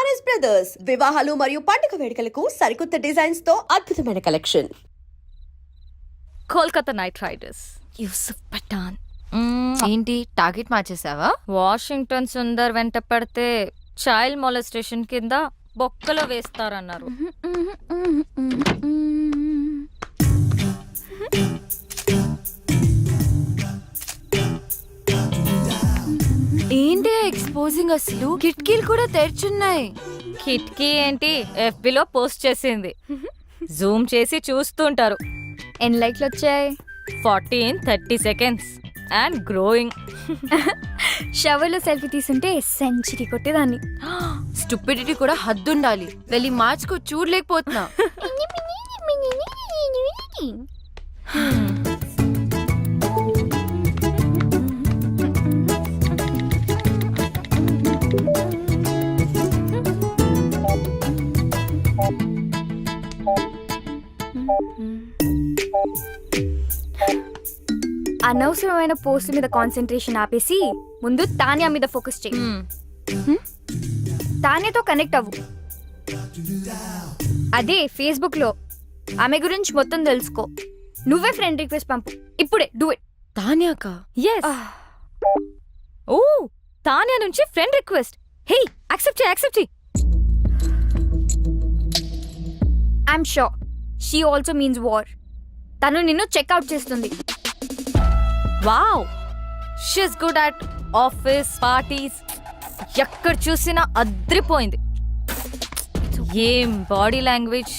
RS brothers వివాహాలు మరియు పండుగ వేడుకలకు సరికొత్త డిజైన్స్తో అద్భుతమైన collection. Kolkata knight riders. Yusuf Pathan. Hmm. ఏంటి టార్గెట్ మార్చేసావా? వాషింగ్టన్ సుందర్ వెంట పడితే చైల్డ్ మొలస్టేషన్ కింద బొక్కలో వేస్తారన్నారు. ఏంటి ఎక్స్పోజింగ్ అసలు? కిటికీలు కూడా తెరిచున్నాయి. కిట్కీ ఏంటి? FB లో పోస్ట్ చేసింది. జూమ్ చేసి చూస్తుంటారు. ఎన్ని లైక్లు వచ్చాయి? Fourteen thirty seconds. And growing షవర్లో selfie తీసుంటే సెంచరీ కొట్టేదాన్ని. స్టూపిడిటీ కూడా హద్దుండాలి. వెళ్ళి మార్చుకో చూడలేకపోతున్నా. అనవసరమైన పోస్ట్ మీద కాన్సన్ట్రేషన్ ఆపేసి ముందు తానియా మీద ఫోకస్ చేయి తానియాతో కనెక్ట్ అవ్వు. అదే ఫేస్బుక్లో ఆమె గురించి మొత్తం తెలుసుకో. నువ్వే ఫ్రెండ్ రిక్వెస్ట్ పంపు. ఇప్పుడే డూ ఇట్ తాన్యాక? Yes oh! తానియా నుంచి ఫ్రెండ్ రిక్వెస్ట్. హే యాక్సెప్ట్ చేయి యాక్సెప్ట్ చేయి. I'm sure. She also means war. తను నిన్ను చెక్అవుట్ చేస్తుంది. Wow. She's good at office parties. ఎక్కడ చూసినా అద్రిపోయింది. ఏం బాడీ లాంగ్వేజ్?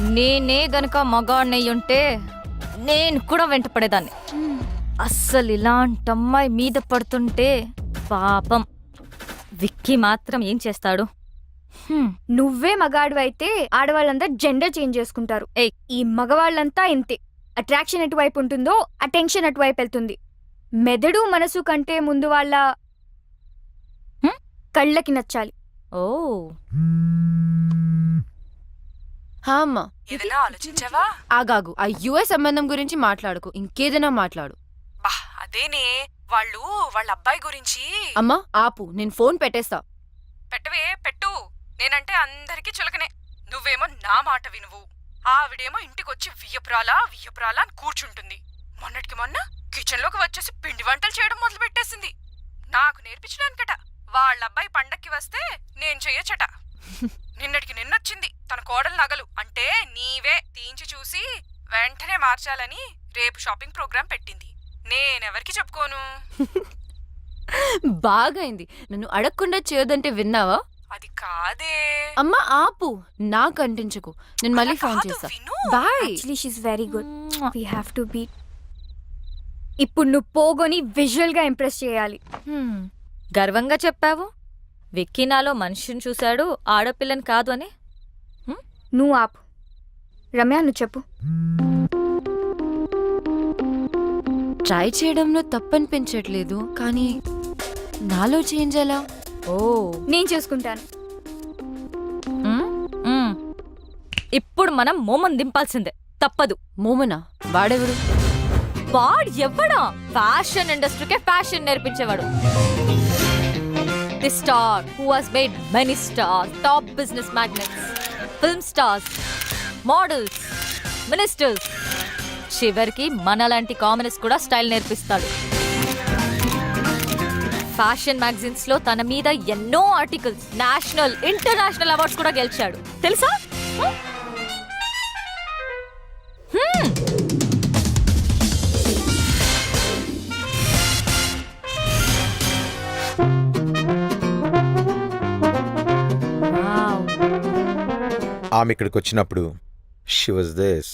నేనే గనక మగాడినయ్యి ఉంటే నేను కూడా వెంట పడేదాన్ని అస్సలు ఇలాంటి అమ్మాయి మీద పడుతుంటే పాపం. విక్కీ మాత్రం ఏం చేస్తాడు? నువ్వే మగాడు అయితే ఆడవాళ్ళంతా జెండర్ చేంజ్ చేసుకుంటారు. ఈ మగవాళ్ళంతా ఇంతే. అట్రాక్షన్ ఎటువైపు ఉంటుందో అటెన్షన్ అటువైపు వెళ్తుంది. మెదడు మనసు కంటే ముందు వాళ్ళ? కళ్ళకి నచ్చాలి. ఓ. అమ్మా. ఆగాగు. ఆ యుఎస్ సంబంధం గురించి మాట్లాడుకో. ఇంకేదైనా మాట్లాడు. బా అదేనే. వాళ్ళు వాళ్ళ అబ్బాయి గురించి అమ్మా ఆపు నేను ఫోన్ పెట్టేస్తా. పెట్టవే పెట్టు. నేనంటే అందరికీ చులకనే. నువ్వేమో నా మాట వినువు. ఆవిడేమో ఇంటికొచ్చి వియ్యపురాలా వియ్యపురాలా అని కూర్చుంటుంది. మొన్నటికి మొన్న కిచెన్లోకి వచ్చేసి పిండి వంటలు చేయడం మొదలు పెట్టేసింది నాకు నేర్పించడానికట వాళ్ళ అబ్బాయి పండక్కి వస్తే నేను చెయ్యొచ్చట. నిన్నటికి నిన్నొచ్చింది. తన కోడలు నగలు. అంటే నీవే తీయించి చూసి వెంటనే మార్చాలని రేపు షాపింగ్ ప్రోగ్రాం పెట్టింది. నేనెవరికి చెప్పుకోను? బాగైంది. నన్ను అడగకుండా చేయొద్దంటే విన్నావా? అది కాదే. అమ్మా ఆపు. నాకు అంటించకు. నేను మళ్ళీ ఫోన్ చేస్తా. Bye. Actually she's very good we have to be ఇప్పుడు నువ్వు పోగొని విజువల్గా ఇంప్రెస్ చేయాలి. హ్మ్, గర్వంగా చెప్పావు? విక్కీ నాలో మనిషిని చూశాడు ఆడపిల్లని కాదు అని? నువ్వు ఆపు. రమ్య నువ్వు చెప్పు. ట్రై చేయడంలో తప్పనిపించట్లేదు కానీ నాలో చేంజ్ ఎలా? ఓ నేను చూసుకుంటాను. ఇప్పుడు మనం మోమం దింపాల్సిందే. తప్పదు. మోమనా? వాడెవడు వాడు ఎవ్వడా ఫ్యాషన్ ఇండస్ట్రీకే fashion నేర్పించేవాడు. The star who has made many star top business magnates film stars models ministers చివరికి మనలాంటి కామనర్స్ కూడా స్టైల్ నేర్పిస్తాడు. ఫ్యాషన్ మ్యాగజైన్స్లో తన మీద ఎన్నో ఆర్టికల్స్ నేషనల్ ఇంటర్నేషనల్ అవార్డ్స్ కూడా గెలిచాడు. తెలుసా. ఆమె ఇక్కడికి వచ్చినప్పుడు షీ వాజ్ దిస్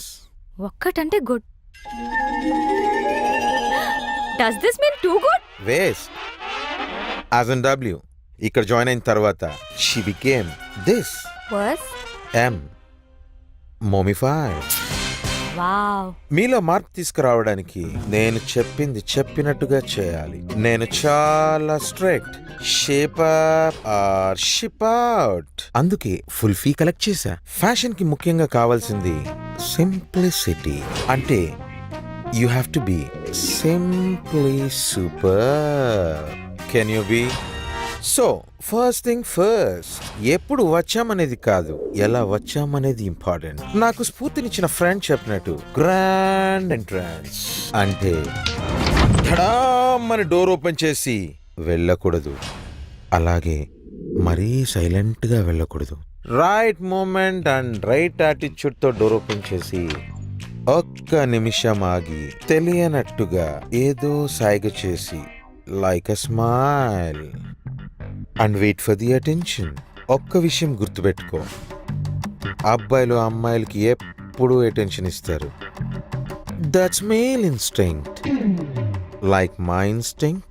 ఒక్కటంటే good. Does this mean too good waste as an W ఇక్కడ జాయిన్ అయిన తర్వాత she became this worse um mommified wow మీలో మార్పు తీసుకురావడానికి నేను చెప్పింది చెప్పినట్టుగా చేయాలి. నేను చాలా strict shape up or ship out అందుకే ఫుల్ ఫీ కలెక్ట్ చేశా. ఫ్యాషన్కి ముఖ్యంగా కావాల్సింది సింప్లిసిటీ అంటే you have to be simply super can you be so first thing first ఎప్పుడు వచ్చామనేది కాదు. ఎలా వచ్చామనేది ఇంపార్టెంట్ నాకు స్ఫూర్తినిచ్చిన ఫ్రెండ్ చెప్పినట్టు గ్రాండ్ ఎంట్రన్స్ అంటే ధడామని డోర్ ఓపెన్ చేసి వెళ్ళకూడదు. అలాగే మరీ సైలెంట్గా వెళ్ళకూడదు. రైట్ మూమెంట్ అండ్ రైట్ యాటిట్యూడ్తో డోర్ ఓపెన్ చేసి ఒక్క నిమిషం ఆగి తెలియనట్టుగా ఏదో సాయిగ చేసి like a smile and wait for the attention ఒక్క విషయం గుర్తుపెట్టుకో. అబ్బాయిలు అమ్మాయిలకి ఎప్పుడూ అటెన్షన్ ఇస్తారు. That's male instinct like my instinct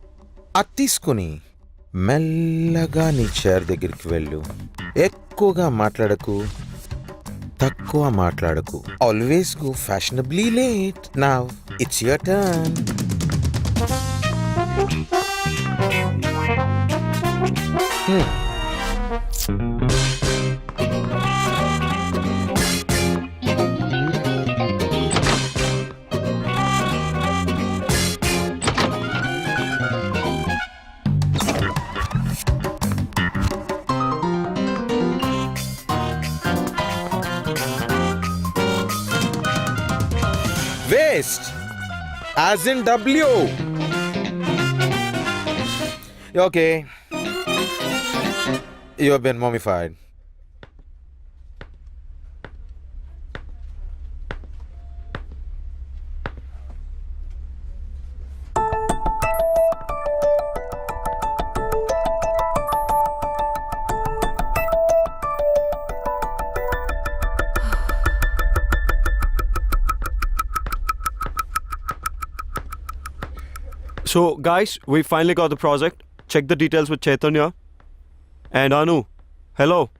అది తీసుకుని మెల్లగా నీ చైర్ దగ్గరికి వెళ్ళు. ఎక్కువగా మాట్లాడకు. తక్కువ మాట్లాడకు. ఆల్వేస్ గో ఫ్యాషనబ్లీ లేట్ నా it's your turn Hmm. As in W. Okay. You have been mummified. So, guys, we finally got the project. Check the details with Chaitanya. And Anu, hello.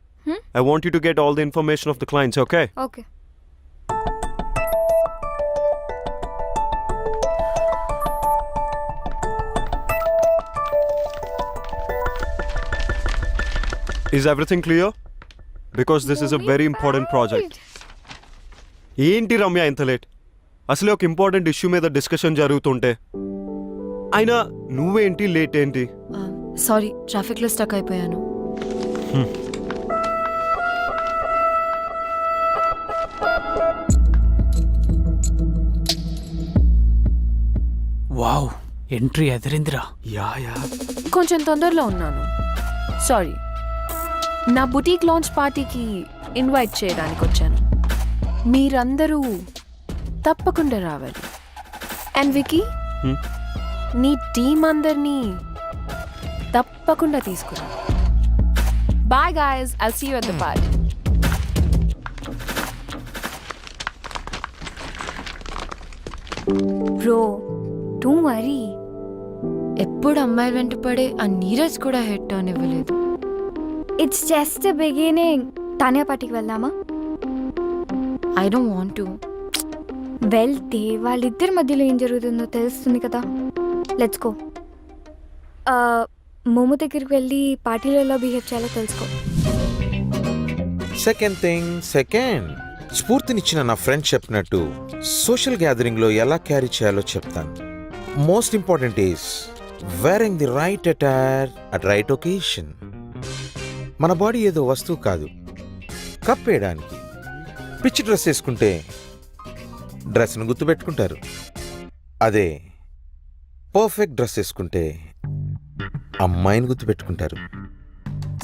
I want you to get all the information of the clients, okay? Okay Is everything clear? Because this is a very important project. ఏంటి రమ్య ఇంత late అసలే ఒక important issue మీద discussion జరుగుతుంటే అయినా నువ్వేంటి late ఏంటి sorry ట్రాఫిక్లో స్టక్ అయిపోయాను. Wow entry ఎదిరిందిరా. Yeah yeah. కొంచెం తొందరలో ఉన్నాను. సారీ నా బుటీక్ లాంచ్ పార్టీకి ఇన్వైట్ చేయడానికి వచ్చాను. మీరందరూ తప్పకుండా రావాలి. And Vicky Hmm? నీ టీం అందరినీ తప్పకుండా తీసుకురా. Bye guys I'll see you at the party bro to worry ఎప్పుడు అమ్మాయి వెంట పడే ఆ నీరజ్ కూడా హెడ్ టర్న్ ఇవ్వలేదు. ఇట్స్ జస్ట్ బిగినింగ్ తానే పార్టీకి వెళ్దామా? ఐ డోంట్ వాంట్ టు వెళ్తే వాళ్ళిద్దరి మధ్యలో ఏం జరుగుతుందో తెలుస్తుంది కదా. లెట్స్ గో మోమో దగ్గరికి వెళ్ళి పార్టీలో ఎలా బిహేవ్ చేయాలో తెలుసుకో. సెకండ్ థింగ్ సెకండ్ స్ఫూర్తినిచ్చిన నా ఫ్రెండ్ చెప్పినట్టు సోషల్ గ్యాదరింగ్లో ఎలా క్యారీ చేయాలో చెప్తాను. Most important is wearing the right attire at right occasion మన బాడీ ఏదో వస్తువు కాదు. కప్పేయడానికి పిచ్చి డ్రెస్ వేసుకుంటే డ్రెస్ను గుర్తుపెట్టుకుంటారు. అదే పర్ఫెక్ట్ డ్రెస్ వేసుకుంటే అమ్మాయిని గుర్తుపెట్టుకుంటారు.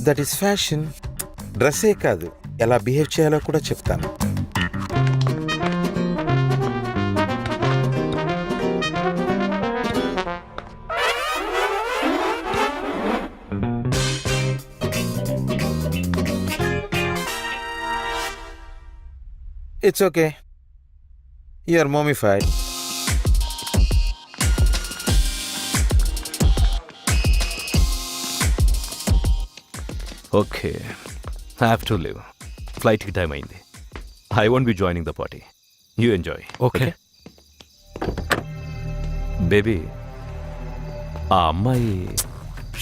దట్ ఈస్ ఫ్యాషన్ డ్రెస్సే కాదు ఎలా బిహేవ్ చేయాలో కూడా చెప్తాను. It's okay you're mommified okay. Have to leave ఫ్లైట్కి time అయింది. I won't be joining the party you enjoy okay. Baby ఆ అమ్మాయి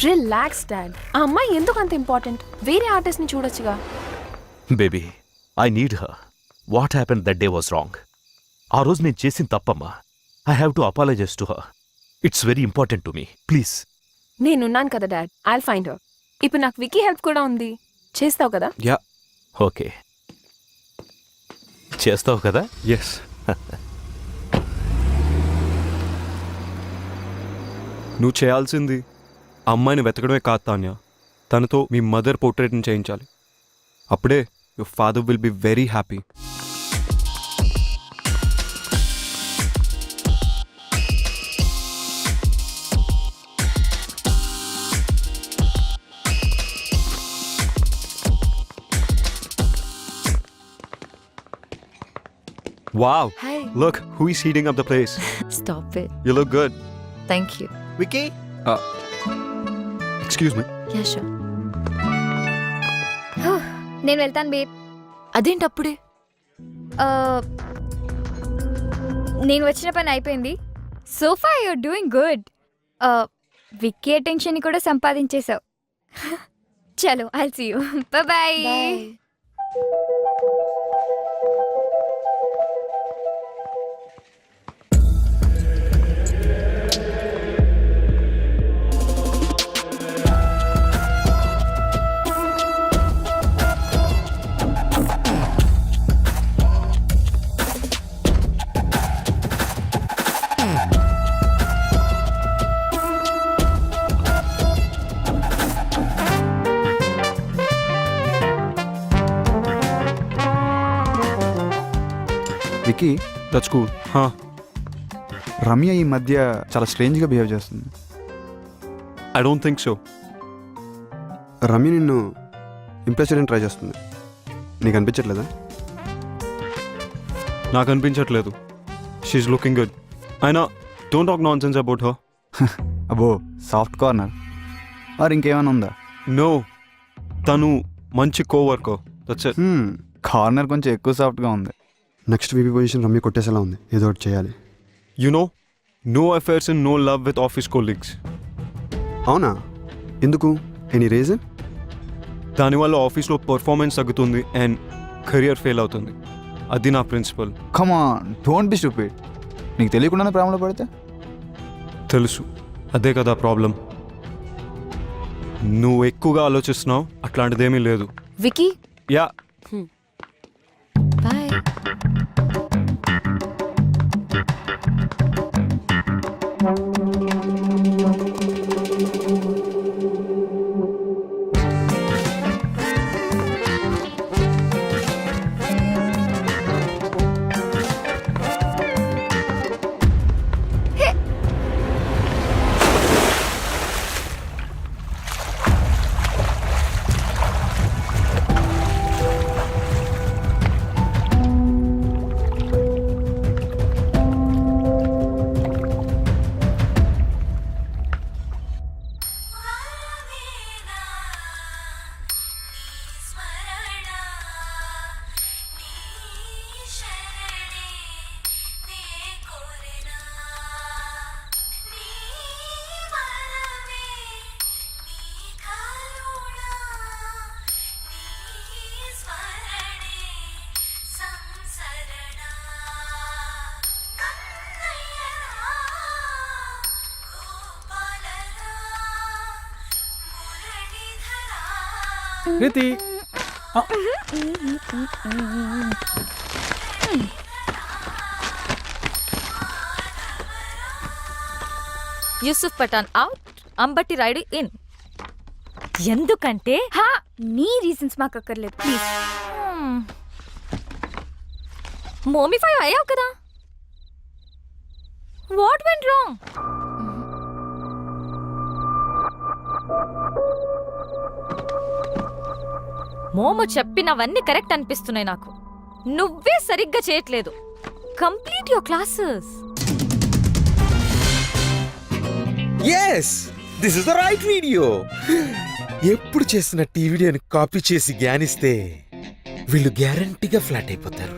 రిలాక్స్ డాడ్ ఆ అమ్మాయి ఎందుకు అంత ఇంపార్టెంట్ వేరే ఆర్టిస్ట్ని చూడొచ్చుగా. Baby I need her what happen that day was wrong ఆ రోజు నేను చేసిన తప్పమ్మా. I have to apologise to her it's very important to me please నేనున్నాను కదా డాడ్ ఐల్ ఫైండ్ హర్ ఇప్పుడు నాకు వికీ హెల్ప్ కూడా ఉంది. చేస్తావు కదా? యా. ఓకే. చేస్తావు కదా? ఎస్ నువ్వు చేయాల్సింది ఆ అమ్మాయిని వెతకడమే కాదు తాన్య. తనతో మీ మదర్ పోర్ట్రేట్ని చేయించాలి. అప్పుడే your father will be very happy Wow, hi look who is heating up the place. Stop it You look good. Thank you Vicky Excuse me. Yeah sure నేను వెళ్తాను బేబ్ అదేంటి అప్పుడే? ఆ, నేను వచ్చిన పని అయిపోయింది. So far you're doing good Vicky attention కూడా సంపాదించేశావు. చలో I'll see you bye Huh. Ramya ఈ మధ్య చాలా స్ట్రేంజ్గా బిహేవ్ చేస్తుంది. I don't think so. Ramya నిన్ను ఇంప్రెస్ చేయడానికి ట్రై చేస్తుంది. నీకు అనిపించట్లేదా? నాకు అనిపించట్లేదు. షీఈ్ లుకింగ్ గుడ్ అయినా don't talk nonsense about her అబ్బో సాఫ్ట్ కార్నర్ మరి ఇంకేమైనా ఉందా? నో తను మంచి కోవర్కర్ దట్స్ కార్నర్ కొంచెం ఎక్కువ సాఫ్ట్గా ఉంది. నెక్స్ట్ వీపీ పొజిషన్ రమ్య కొట్టేసేలా ఉంది. ఏదో ఒకటి చేయాలి. You know no affairs in no love with office colleagues అవునా? ఎందుకు? ఎనీ రీజన్ దానివల్ల ఆఫీస్లో పర్ఫార్మెన్స్ తగ్గుతుంది అండ్ కెరియర్ ఫెయిల్ అవుతుంది. అది నా principle come on don't be stupid నీకు తెలియకుండానే ప్రేమలో పడితే? తెలుసు. అదే కదా ప్రాబ్లం నువ్వు ఎక్కువగా ఆలోచిస్తున్నావు అట్లాంటిదేమీ లేదు. Vicky yeah Kriti Yusuf Pathan out Ambati Rayudu in ఎందుకంటే హా! నీ రీజన్స్ మాకు అక్కర్లేదు ప్లీజ్ మోమిఫై అయ్యావు కదా. వాట్ వెంట్ రాంగ్ మోము చెప్పినవన్నీ కరెక్ట్ అనిపిస్తున్నాయి నాకు. నువ్వే సరిగ్గా చేయట్లేదు. Complete your classes. Yes this is the right video ఎప్పుడు చేసిన టీ వీడియోని కాపీ చేసి గ్యానిస్తే వీళ్ళు గ్యారంటీగా ఫ్లాట్ అయిపోతారు.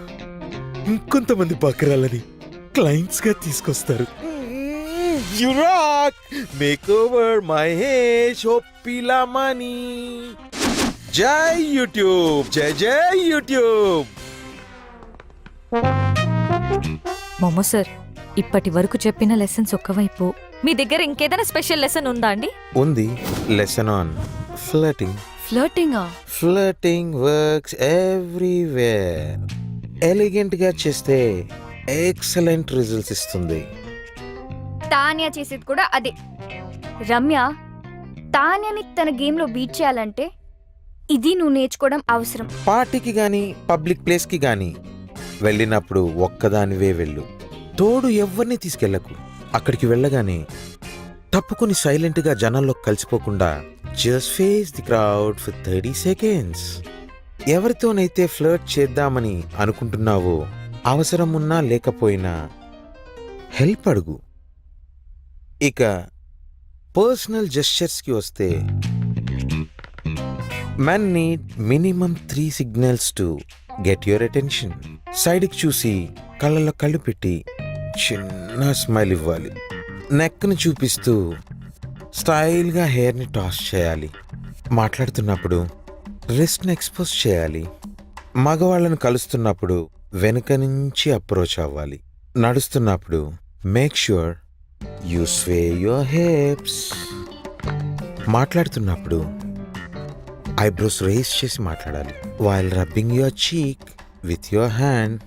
ఇంకొంతమంది బకరాలని క్లయింట్స్గా తీసుకొస్తారు. యురాక్ మేక్ ఓవర్ మహేష్ ఒప్పిలమని జై యూట్యూబ్ జై జై యూట్యూబ్. మోమో సార్ ఇప్పటి వరకు చెప్పిన లెసన్స్ ఒక్కవైపు మీ దగ్గర ఇంకేదైనా స్పెషల్ లెసన్ ఉందా అండి? ఉంది. Lesson on flirting ఫ్లర్టింగా? Flirting works everywhere. ఎలిగెంట్గా చేస్తే ఎక్సలెంట్ రిజల్ట్స్ ఇస్తుంది. తాన్యా చేసేది కూడా అదే. రమ్య తాన్యాని తన గేమ్లో బీట్ చేయాలంటే ఇది నువ్వు నేర్చుకోవడం అవసరం. పార్టీకి గాని పబ్లిక్ ప్లేస్కి గాని వెళ్ళినప్పుడు ఒక్కదానివే వెళ్ళు. తోడు ఎవరిని తీసుకెళ్ళకు అక్కడికి వెళ్ళగానే తప్పుకొని సైలెంట్గా జనాల్లో కలిసిపోకుండా just face the crowd for thirty seconds ఎవరితోనైతే flirt చేద్దామని అనుకుంటున్నావో అవసరం ఉన్నా లేకపోయినా హెల్ప్ అడుగు. ఇక పర్సనల్ జెస్చర్స్కి వస్తే men need minimum three signals to get your attention సైడ్కి చూసి కళ్ళలో కళ్ళు పెట్టి చిన్న స్మైల్ ఇవ్వాలి. నెక్ని చూపిస్తూ స్టైల్గా హెయిర్ని టాస్ చేయాలి. మాట్లాడుతున్నప్పుడు రిస్ట్ని ఎక్స్పోజ్ చేయాలి. మగవాళ్ళను కలుస్తున్నప్పుడు వెనుక నుంచి అప్రోచ్ అవ్వాలి. నడుస్తున్నప్పుడు make sure you sway your hips మాట్లాడుతున్నప్పుడు ఐబ్రోస్ రేస్ చేసి మాట్లాడాలి. While rubbing your cheek with your hand